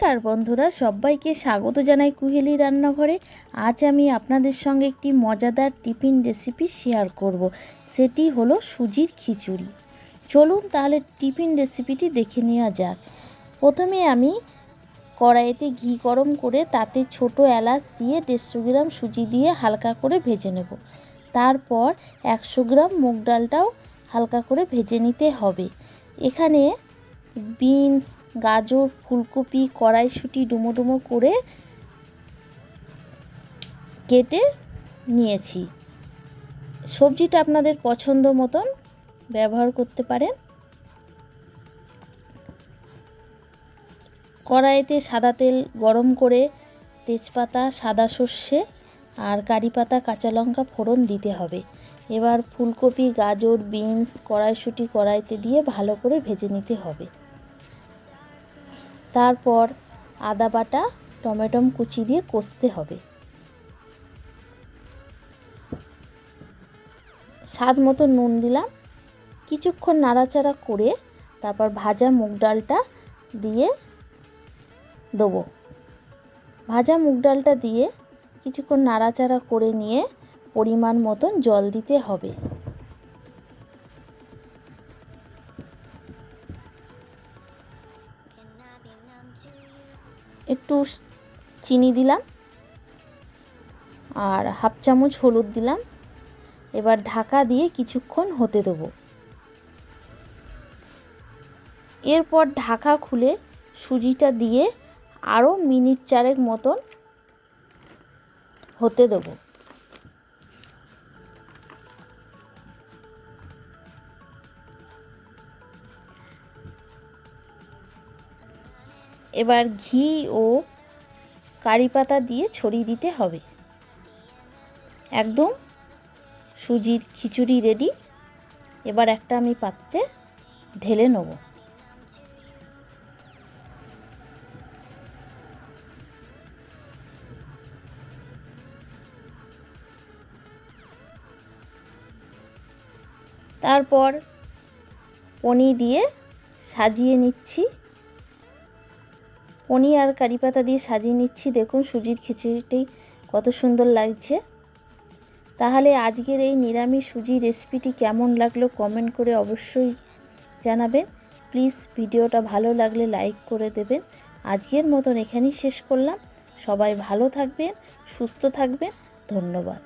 নমস্কার বন্ধুরা, সবাইকে স্বাগত জানাই কুহেলি রান্নাঘরে। আজ আমি আপনাদের সঙ্গে একটি মজাদার টিফিন রেসিপি শেয়ার করব। সেটি হলো সুজির খিচুড়ি। চলুন তাহলে টিফিন রেসিপিটি দেখে নেওয়া যাক। প্রথমে আমি কড়াইতে ঘি গরম করে তাতে ছোট এলাচ দিয়ে দেড়শো গ্রাম সুজি দিয়ে হালকা করে ভেজে নেব। তারপর একশো গ্রাম মুগ ডালটাও হালকা করে ভেজে নিতে হবে। এখানে বিনস, গাজর, ফুলকপি, কড়াইশুঁটি ডুমো ডুমো করে কেটে নিয়েছি। সবজিটা আপনাদের পছন্দ মতন ব্যবহার করতে পারেন। কড়াইতে সাদা তেল গরম করে তেজপাতা, সাদা সর্ষে আর কারি পাতা, কাঁচা লঙ্কা ফোড়ন দিতে হবে। এবার ফুলকপি, গাজর, বিনস, কড়াইশুঁটি কড়াইতে দিয়ে ভালো করে ভেজে নিতে হবে। তারপর আদা বাটা টমেটম কুচি দিয়ে কষতে হবে। স্বাদ মতো নুন দিলাম। কিছুক্ষণ নাড়াচাড়া করে তারপর ভাজা মুগ ডালটা দিয়ে দেবো। ভাজা মুগ ডালটা দিয়ে কিছুক্ষণ নাড়াচাড়া করে নিয়ে পরিমাণ মতন জল দিতে হবে। একটু চিনি দিলাম আর হাফ চামচ হলুদ দিলাম। এবার ঢাকা দিয়ে কিছুক্ষণ হতে দেবো। এরপর ঢাকা খুলে সুজিটা দিয়ে আরও মিনিট চারেক মতন হতে দেবো। এবার ঘি ও কারি পাতা দিয়ে ছড়িয়ে দিতে হবে। একদম সুজির খিচুড়ি রেডি এবার একটা আমি পাত্রে ঢেলে নেব। তারপর পনি দিয়ে সাজিয়ে নিচ্ছি। পনি আর কারি পাতা দিয়ে সাজিয়ে নিচ্ছি। দেখুন সুজির খিচুড়িটি কত সুন্দর লাগছে। তাহলে আজকের এই নিরামিষ সুজি রেসিপিটি কেমন লাগল কমেন্ট করে অবশ্যই জানাবেন। প্লিজ ভিডিওটা ভালো লাগলে লাইক করে দেবেন। আজকের মতন এখানেই শেষ করলাম। সবাই ভালো থাকবেন, সুস্থ থাকবেন। ধন্যবাদ।